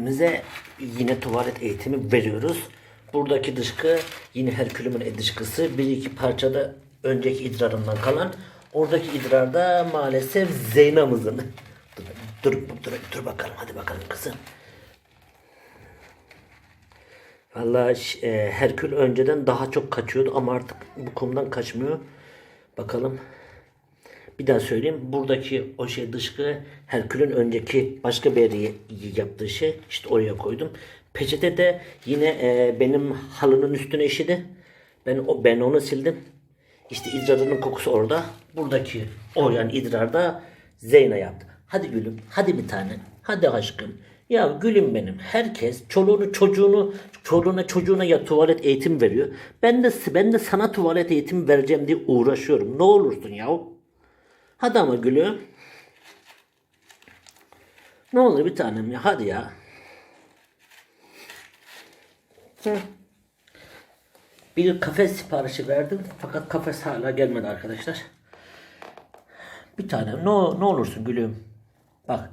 Herkülümüze yine tuvalet eğitimi veriyoruz. Buradaki dışkı yine Herkülümün dışkısı. Bir iki parçada önceki idrarından kalan. Oradaki idrarda maalesef Zeynam'ızın. Dur, dur, dur, dur bakalım hadi bakalım kızım. Vallahi ş- e, Herkül önceden daha çok kaçıyordu ama artık bu konudan kaçmıyor. Bakalım. Bir daha söyleyeyim. Buradaki o şey dışkı Herkül'ün önceki başka bir yere yaptığı şey. İşte oraya koydum. Peçete de yine e, benim halının üstüne işedi. Ben o ben onu sildim. İşte idrarının kokusu orada. Buradaki o yani idrarda Zeyna yaptı. Hadi gülüm. Hadi bir tane. Hadi aşkım. Ya gülüm benim. Herkes çoluğunu çocuğunu çoluğuna çocuğuna ya tuvalet eğitim veriyor. Ben de ben de sana tuvalet eğitim vereceğim diye uğraşıyorum. Ne olursun yahu. Hadi ama gülüm. Ne olur bir tanem ya hadi ya. Bir kafes siparişi verdim fakat kafes hala gelmedi arkadaşlar. Bir tanem ne, ne olursun gülüm. Bak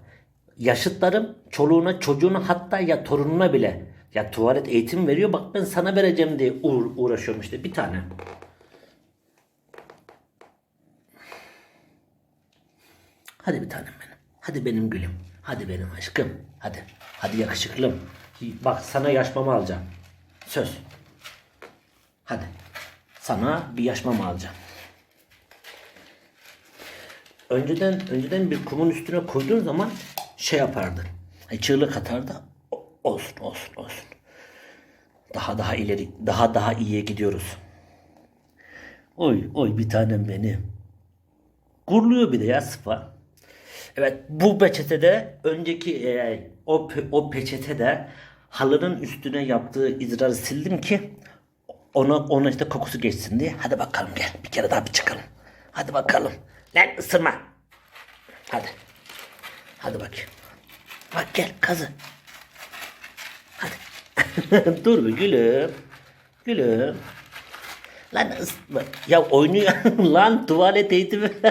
yaşıtlarım çoluğuna çocuğuna hatta ya torununa bile ya tuvalet eğitim veriyor. Bak ben sana vereceğim diye uğra- uğraşıyorum işte bir tane. Hadi bir tanem benim. Hadi benim gülüm. Hadi benim aşkım. Hadi. Hadi yakışıklım. Bak sana yaşmamı alacağım. Söz. Hadi. Sana bir yaşmamı alacağım. Önceden önceden bir kumun üstüne koyduğun zaman şey yapardı. Ay, Çığlık atardı. Olsun olsun olsun. Daha daha ileri daha daha iyiye gidiyoruz. Oy oy bir tanem benim. Gurluyor bir de ya sıfa. Evet bu peçetede önceki e, o, o peçetede halının üstüne yaptığı idrarı sildim ki ona ona işte kokusu geçsin diye. Hadi bakalım gel bir kere daha bir çıkalım. Hadi bakalım. Lan ısırma. Hadi. Hadi bakayım. Bak gel kazı. Hadi. Dur bir gülüm. Gülüm. Lan ısma. Ya oynuyor. Lan tuvalet eğitimi.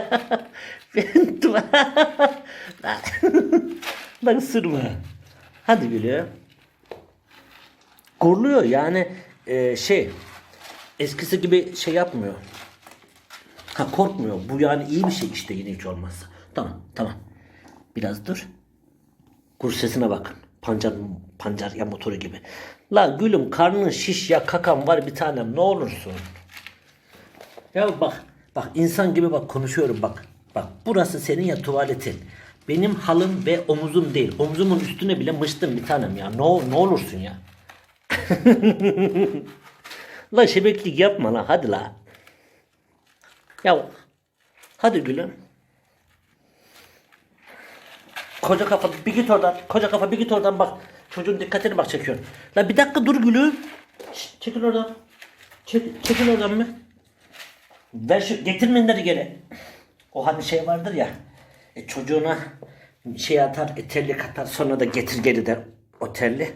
Ben. Lan. Isırma. Hadi gülüm. Gurluyor yani e, şey eskisi gibi şey yapmıyor. Ha korkmuyor. Bu yani iyi bir şey işte yine hiç olmazsa. Tamam tamam. Biraz dur. Kur sesine bakın. Pancar pancar ya motoru gibi. La gülüm karnın şiş ya kakan var bir tanem ne olursun. Ya bak bak insan gibi bak konuşuyorum bak. Bak burası senin ya tuvaletin. Benim halım ve omuzum değil. Omuzumun üstüne bile mıştım bir tanem ya. Ne, ne olursun ya. la şebeklik yapma la hadi la. Ya hadi gülüm. Koca kafa bir git oradan. Koca kafa bir git oradan bak. Çocuğun dikkatini bak çekiyor. La bir dakika dur gülüm. Şşt, çekil oradan. Çek, çekil oradan mı? Ver şu getir minderi geri. O hani şey vardır ya. E, çocuğuna şey atar, e, terlik atar sonra da getir geri der o terli.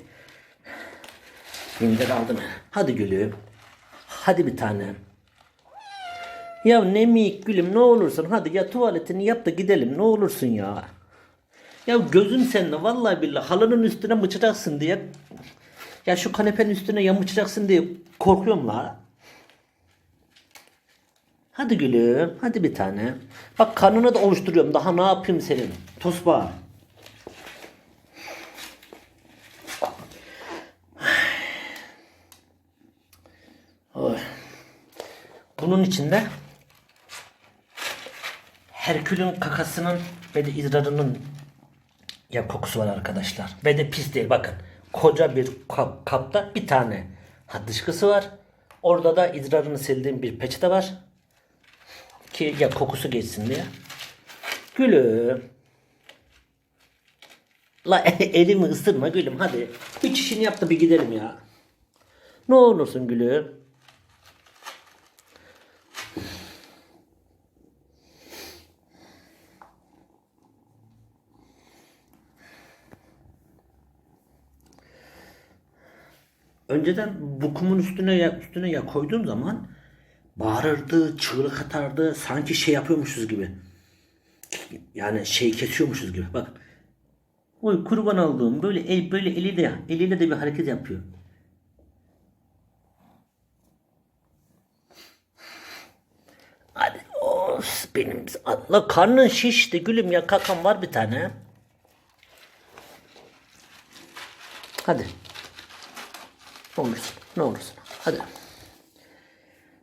Minder aldım. Hadi gülüm. Hadi bir tanem. Ya ne miyik gülüm ne olursun hadi ya tuvaletini yap da gidelim ne olursun ya. Ya gözüm sende vallahi billahi halının üstüne mıçacaksın diye. Ya şu kanepenin üstüne ya mıçacaksın diye korkuyorum la. Hadi gülüm hadi bir tane. Bak karnını da ovuşturuyorum daha ne yapayım senin. Tosba. Bunun içinde Herkül'ün kakasının ve de idrarının ya kokusu var arkadaşlar. Ve de pis değil bakın. Koca bir kap- kapta bir tane ha dışkısı var. Orada da idrarını sildiğim bir peçete var. Ki ya kokusu geçsin diye. Gülüm. La elimi ısırma gülüm hadi. Bir çişini yap da bir gidelim ya. Ne olursun gülüm. Önceden bu kumun üstüne ya, üstüne ya koyduğum zaman bağırırdı, çığlık atardı, sanki şey yapıyormuşuz gibi. Yani şey kesiyormuşuz gibi. Bak Oy kurban olduğum böyle el böyle eliyle eliyle de bir hareket yapıyor. Hadi of benim Allah karnın şişti gülüm ya kakan var bir tane. Hadi. Ne olursun ne olursun hadi.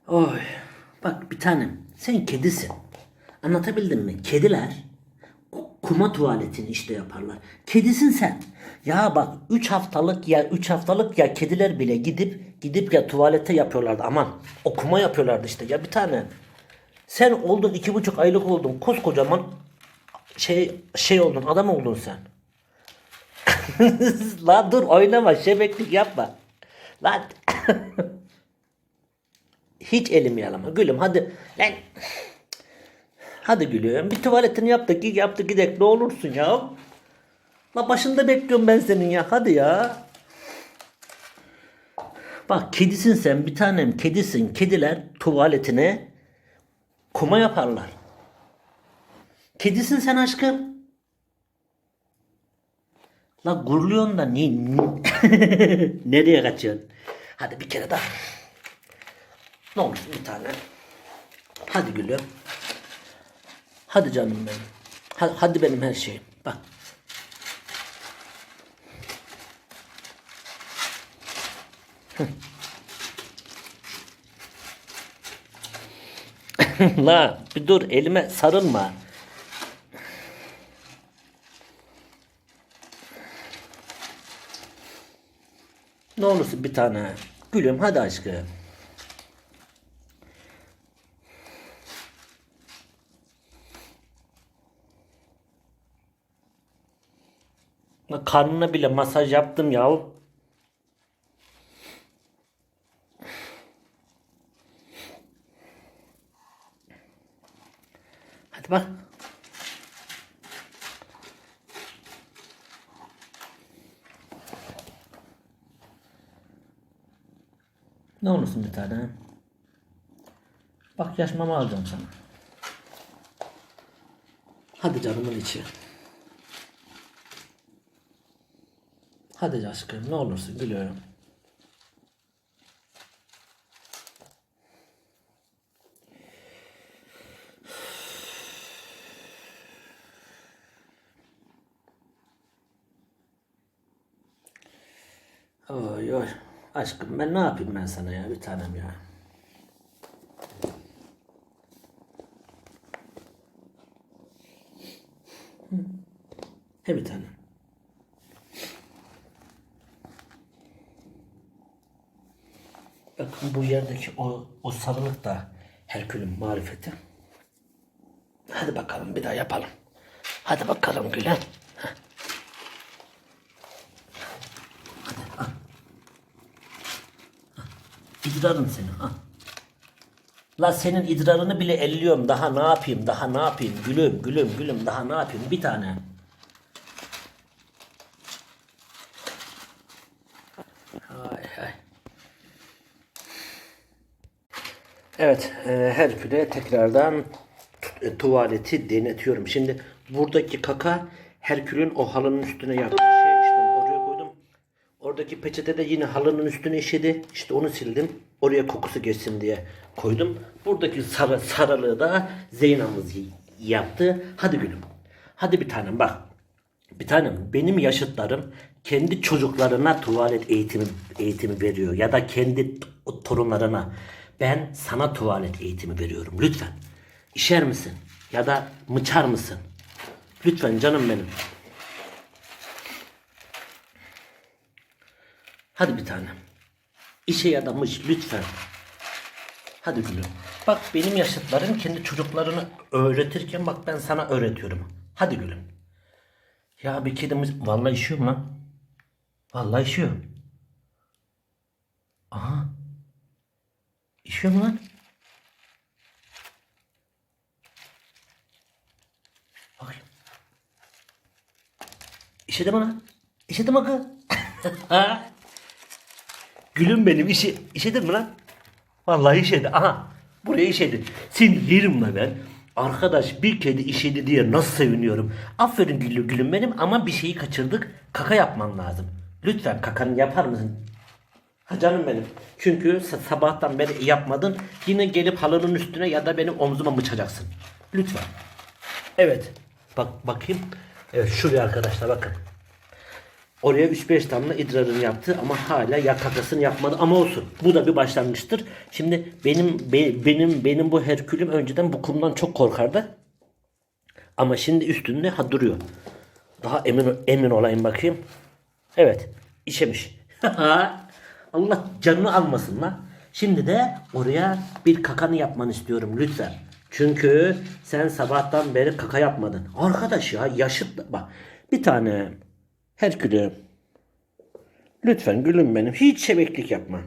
Oy bak bir tanem sen kedisin. Anlatabildim mi? Kediler ku- kuma tuvaletini işte yaparlar. Kedisin sen. Ya bak 3 haftalık ya 3 haftalık ya kediler bile gidip gidip ya tuvalete yapıyorlardı. Aman o kuma yapıyorlardı işte ya bir tane. Sen oldun iki buçuk aylık oldun koskocaman şey şey oldun adam oldun sen. Lan dur oynama şebeklik yapma. Lan hiç elimi yalama gülüm hadi lan hadi gülüm bir tuvaletini yaptık yaptı gidek ne olursun ya. La başında bekliyorum ben senin ya hadi ya. Bak kedisin sen bir tanem kedisin. Kediler tuvaletine kuma yaparlar. Kedisin sen aşkım. La gurluyorsun da ni nereye kaçıyorsun? Hadi bir kere daha. Ne olursun bir tane. Hadi gülüm. Hadi canım benim. Ha- Hadi benim her şeyim. Bak. La bir dur elime sarılma. Ne olursun bir tane. Gülüm hadi aşkım. Karnına bile masaj yaptım ya. Hadi bak. Ne olursun bir tane. Bak yaş mama alacağım sana. Hadi canımın içi. Hadi aşkım ne olursun gülüyorum. Oy oy. Aşkım ben ne yapayım ben sana ya bir tanem ya. He bir tanem. Bakın bu yerdeki o, o sarılık da Herkül'ün marifeti. Hadi bakalım bir daha yapalım. Hadi bakalım Gülüm. Heh. Hadi al. Al. İdrarın senin ha. La senin idrarını bile elliyorum. Daha ne yapayım? Daha ne yapayım? Gülüm, gülüm, gülüm. Daha ne yapayım? Bir tane. Evet, e, Herkül'e tekrardan e, tuvaleti denetiyorum. Şimdi buradaki kaka Herkül'ün o halının üstüne yaptığı şey. İşte oraya koydum. Oradaki peçete de yine halının üstüne işedi. İşte onu sildim. Oraya kokusu geçsin diye koydum. Buradaki sarı, sarılığı da Zeynamız yaptı. Hadi gülüm. Hadi bir tanem bak. Bir tanem benim yaşıtlarım kendi çocuklarına tuvalet eğitimi eğitimi veriyor ya da kendi torunlarına ben sana tuvalet eğitimi veriyorum lütfen. İşer misin? Ya da mıçar mısın? Lütfen canım benim. Hadi bir tanem. İşe yadamış lütfen. Hadi gülüm. Bak benim yaşıtlarım kendi çocuklarını öğretirken bak ben sana öğretiyorum. Hadi gülüm. Ya bir kedimiz vallahi işiyor mu lan? Vallahi işiyor. Aha. İşiyor mu lan? Bakayım. İşedi mi lan? İşedi mi kız? Gülüm benim işi işedin mi lan? Vallahi işedi. Aha. Buraya işedi. Seni yerim lan ben. Arkadaş bir kedi işedi diye nasıl seviniyorum. Aferin gülüm gülüm benim ama bir şeyi kaçırdık. Kaka yapman lazım. Lütfen kakanı yapar mısın? Ha canım benim. Çünkü sa- sabahtan beri yapmadın. Yine gelip halının üstüne ya da benim omzuma mıçacaksın. Lütfen. Evet. Bak bakayım. Evet şuraya arkadaşlar bakın. Oraya 3-5 damla idrarını yaptı ama hala ya kakasını yapmadı ama olsun. Bu da bir başlangıçtır. Şimdi benim be- benim benim bu Herkülüm önceden bu kumdan çok korkardı. Ama şimdi üstünde ha duruyor. Daha emin emin olayım bakayım. Evet, işemiş. Allah canını almasın lan. Şimdi de oraya bir kakanı yapmanı istiyorum lütfen. Çünkü sen sabahtan beri kaka yapmadın. Arkadaş ya yaşıt bak bir tane Herkülüm. Lütfen gülüm benim. Hiç şebeklik yapma.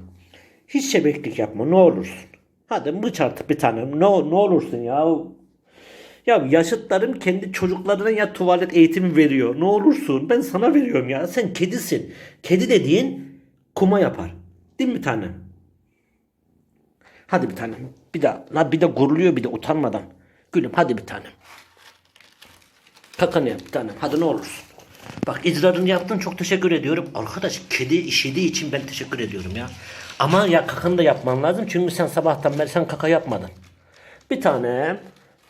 Hiç şebeklik yapma ne olursun. Hadi bıç artık bir tane. Ne, ne olursun ya. Ya yaşıtlarım kendi çocuklarına ya tuvalet eğitimi veriyor. Ne olursun ben sana veriyorum ya. Sen kedisin. Kedi dediğin kuma yapar. Değil mi tanem? Hadi bir tanem. Bir daha. La bir de guruluyor bir de utanmadan. Gülüm hadi bir tanem. Kakanı yap bir tanem. Hadi ne olursun. Bak idrarını yaptın çok teşekkür ediyorum. Arkadaş kedi işediği için ben teşekkür ediyorum ya. Ama ya kakanı da yapman lazım. Çünkü sen sabahtan beri sen kaka yapmadın. Bir tane.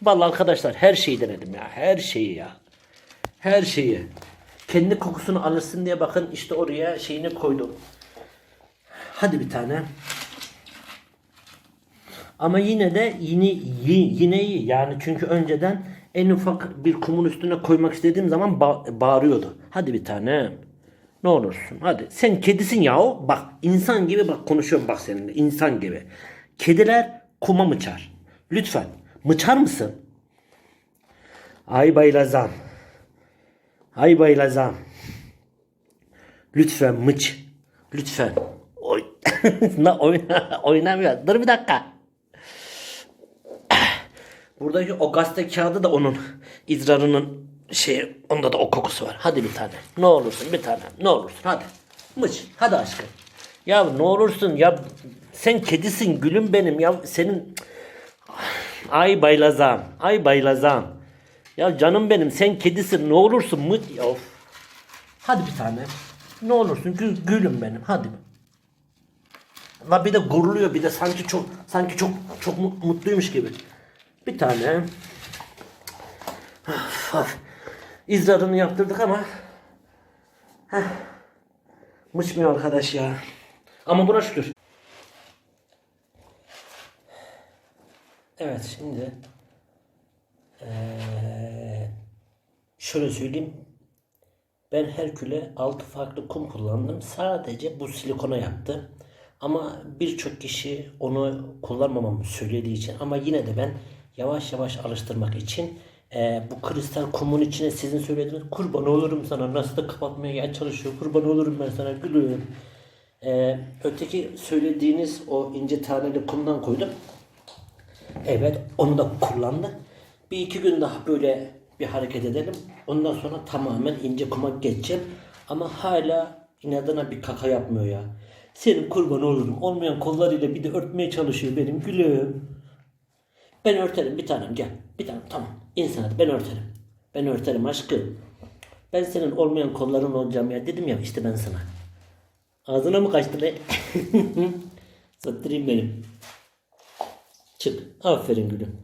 Vallahi arkadaşlar her şeyi denedim ya. Her şeyi ya. Her şeyi. Kendi kokusunu alırsın diye bakın işte oraya şeyini koydum. Hadi bir tane. Ama yine de yine yi- yine iyi. Yani çünkü önceden en ufak bir kumun üstüne koymak istediğim zaman ba- bağırıyordu. Hadi bir tane. Ne olursun hadi. Sen kedisin ya o. Bak insan gibi bak konuşuyorum bak seninle. insan gibi. Kediler kuma mıçar. Lütfen. Mıçar mısın? Ay baylazam. Ay baylazam. Lütfen mıç. Lütfen. Na oyna, oynamıyor. Dur bir dakika. Buradaki o gazete kağıdı da onun idrarının şey onda da o kokusu var. Hadi bir tane. Ne olursun bir tane. Ne olursun hadi. Mıç. Hadi aşkım. Ya ne olursun ya sen kedisin gülüm benim ya senin ay baylazam. Ay baylazam. Ya canım benim sen kedisin ne olursun mı? Ya of. Hadi bir tane. Ne olursun gül, gülüm benim hadi. La bir de guruluyor bir de sanki çok sanki çok çok mu- mutluymuş gibi. Bir tane. İzradını yaptırdık ama Heh. Mıçmıyor arkadaş ya. Ama buna şükür. Evet şimdi eee, şöyle söyleyeyim. Ben Herkül'e 6 farklı kum kullandım. Sadece bu silikona yaptı. Ama birçok kişi onu kullanmamamı söylediği için ama yine de ben yavaş yavaş alıştırmak için eee, bu kristal kumun içine sizin söylediğiniz kurban olurum sana nasıl da kapatmaya çalışıyor kurban olurum ben sana gülüm. Eee, öteki söylediğiniz o ince taneli kumdan koydum. Evet onu da kullandı. Bir iki gün daha böyle bir hareket edelim. Ondan sonra tamamen ince kuma geçeceğim. Ama hala inadına bir kaka yapmıyor ya. Senin kurban olurum. Olmayan kollarıyla bir de örtmeye çalışıyor benim gülüm. Ben örterim bir tanem gel. Bir tanem tamam. İnsan hadi ben örterim. Ben örterim aşkım. Ben senin olmayan kolların olacağım ya dedim ya işte ben sana. Ağzına mı kaçtı be? Sattırayım benim. Çık. Aferin gülüm.